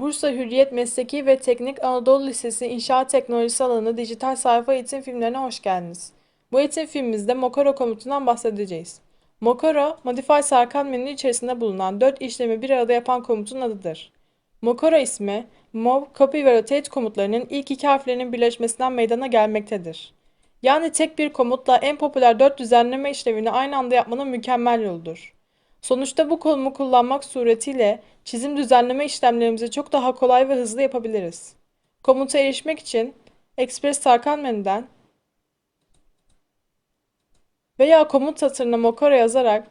Bursa Hürriyet Mesleki ve Teknik Anadolu Lisesi İnşaat Teknolojisi alanı dijital sayfa eğitim filmlerine hoş geldiniz. Bu eğitim filmimizde Mokoro komutundan bahsedeceğiz. Mokoro, Modify Sarkan menü içerisinde bulunan 4 işlemi bir arada yapan komutun adıdır. Mokoro ismi, Move, Copy ve Rotate komutlarının ilk iki harflerinin birleşmesinden meydana gelmektedir. Yani tek bir komutla en popüler 4 düzenleme işlevini aynı anda yapmanın mükemmel yoludur. Sonuçta bu konumu kullanmak suretiyle çizim düzenleme işlemlerimizi çok daha kolay ve hızlı yapabiliriz. Komuta erişmek için Express Tarkan menüden veya komut satırına Mokoro yazarak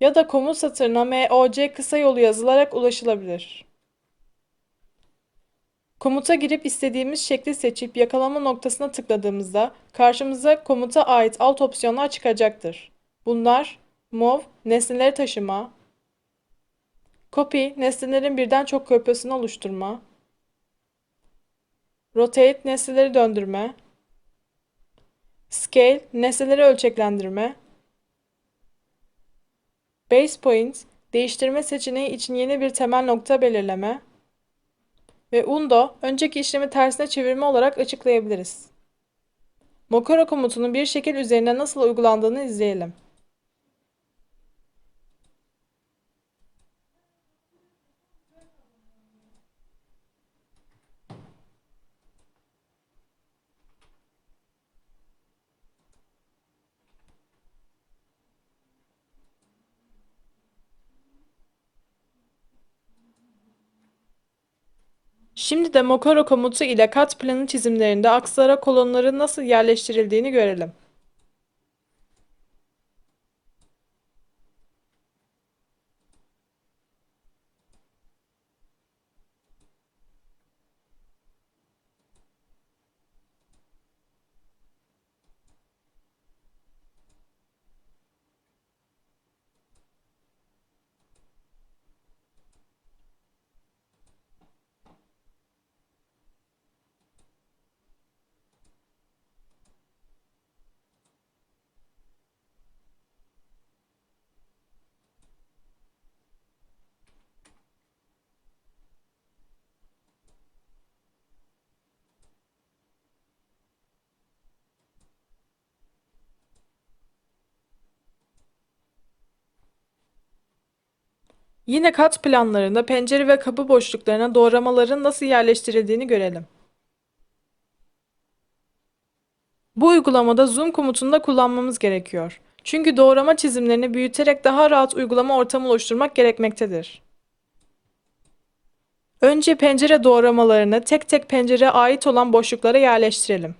ya da komut satırına MOC kısa yolu yazılarak ulaşılabilir. Komuta girip istediğimiz şekli seçip yakalama noktasına tıkladığımızda karşımıza komuta ait alt opsiyonlar çıkacaktır. Bunlar Move, nesneleri taşıma, Copy, nesnelerin birden çok kopyasını oluşturma, Rotate, nesneleri döndürme, Scale, nesneleri ölçeklendirme, Base Point, değiştirme seçeneği için yeni bir temel nokta belirleme, ve undo önceki işlemi tersine çevirme olarak açıklayabiliriz. Mokoro komutunun bir şekil üzerine nasıl uygulandığını izleyelim. Şimdi de Mokoro komutu ile kat planı çizimlerinde akslara kolonların nasıl yerleştirildiğini görelim. Yine kat planlarında pencere ve kapı boşluklarına doğramaların nasıl yerleştirildiğini görelim. Bu uygulamada zoom komutunu da kullanmamız gerekiyor. Çünkü doğrama çizimlerini büyüterek daha rahat uygulama ortamı oluşturmak gerekmektedir. Önce pencere doğramalarını tek tek pencereye ait olan boşluklara yerleştirelim.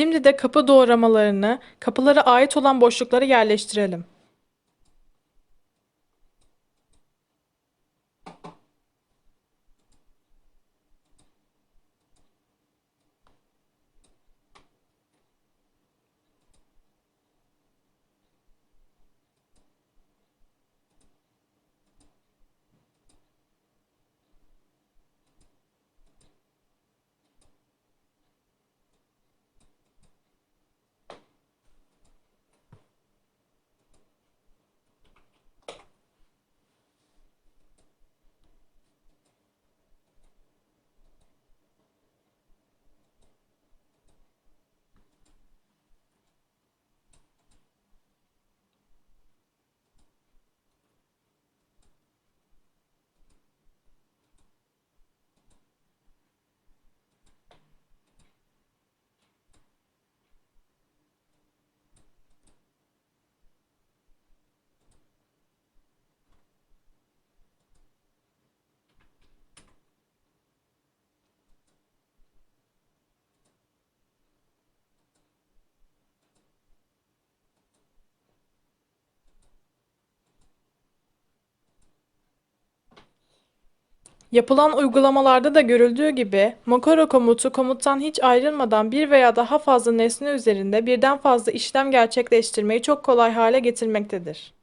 Şimdi de kapı doğramalarını kapılara ait olan boşluklara yerleştirelim. Yapılan uygulamalarda da görüldüğü gibi, Mokoro komutu komuttan hiç ayrılmadan bir veya daha fazla nesne üzerinde birden fazla işlem gerçekleştirmeyi çok kolay hale getirmektedir.